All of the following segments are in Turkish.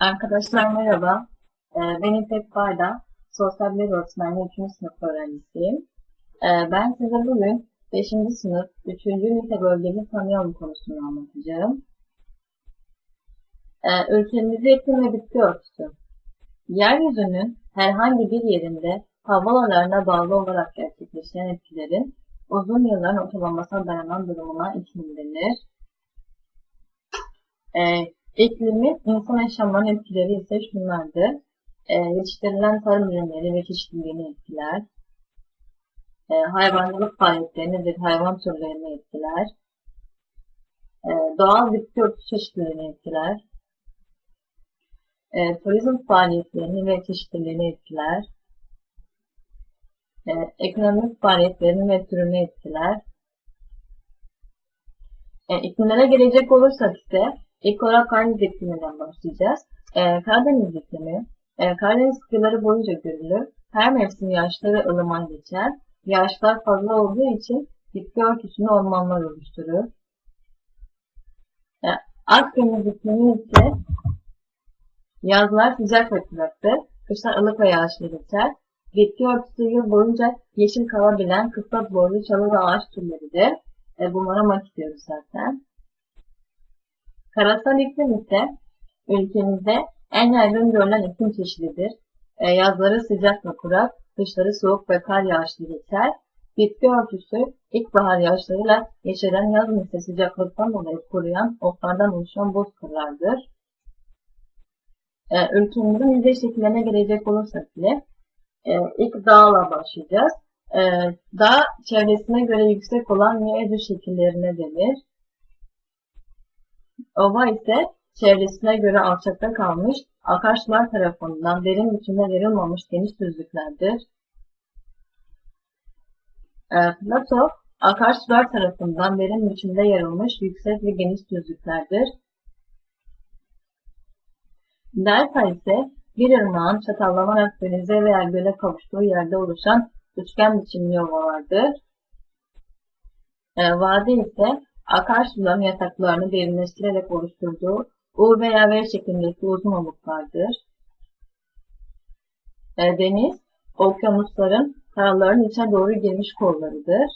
Arkadaşlar merhaba. Ee, Ben İpek Barda. Sosyal Bilgi Öğretmenliği 3. sınıf öğrencisiyim. Ee, Ben size bugün 5. sınıf 3. ünite bölgemi tanıyalım konusunu anlatacağım. Ee, Ülkemizde iklim ve bitki örtüsü. Yeryüzünün herhangi bir yerinde hava alanlarına bağlı olarak gerçekleşen etkilerin uzun yılların ortalamasına dayanan durumuna iklim denir. Ee, İklimin insan yaşamlarının etkileri ise şunlardır. E, yetiştirilen tarım ürünleri ve çeşitliliğini etkiler. E, hayvancılık faaliyetlerini ve hayvan türlerini etkiler. E, doğal bitki örtüsü çeşitliliğini etkiler. E, turizm faaliyetlerini ve çeşitliliğini etkiler. E, ekonomik faaliyetlerini ve türünü etkiler. E, iklimlere gelecek olursak ise İlk olarak Karadeniz ikliminden başlayacağız. Ee, Karadeniz iklimi, e, Karadeniz kıyıları boyunca görülür. Her mevsim yağışları ılıman geçer. Yağışlar fazla olduğu için bitki örtüsünü ormanlar oluşturur. E, Akdeniz iklimi ise yazlar sıcak ve kuraktır. Kışlar ılık ve yağışlı geçer. Bitki örtüsü yıl boyunca yeşil kalabilen kısa boylu çalı ve ağaç türleridir. E, bunlara mak diyoruz zaten. Karasal iklim ise ülkemizde en yaygın görülen iklim çeşididir. E, yazları sıcak ve kurak, kışları soğuk ve kar yağışlı geçer. Bitki örtüsü ilkbahar yağışlarıyla yeşeren yaz misli sıcaklıktan dolayı kuruyan otlardan oluşan bozkırlardır. E, ülkemizin yüzey şekillerine gelecek olursak bile e, ilk dağla başlayacağız. Dağ çevresine göre yüksek olan yeryüzü şekillerine denir. Ova ise çevresine göre alçakta kalmış, akarsular tarafından derin biçimde verilmemiş geniş düzlüklerdir. E, plato, akarsular tarafından derin biçimde yarılmış yüksek ve geniş düzlüklerdir. Delta ise bir ırmağın çatallanarak denize veya göle kavuştuğu yerde oluşan üçgen biçimli ovalardır. E, vadi ise akarsuların yataklarını derinleştirerek oluşturduğu U veya V şeklindeki uzun oluklardır. E, deniz, okyanusların karaların içine doğru girmiş kollarıdır.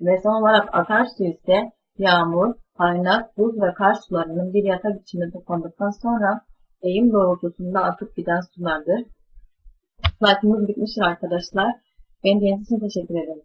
Ve son olarak akarsu ise yağmur, kaynak, buz ve kar sularının bir yatak içinde toplandıktan sonra eğim doğrultusunda akıp giden sulardır. Slaytımız bitmiştir arkadaşlar. Beni için teşekkür ederim.